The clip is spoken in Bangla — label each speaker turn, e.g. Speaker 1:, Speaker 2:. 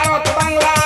Speaker 1: ভারত বাংলা।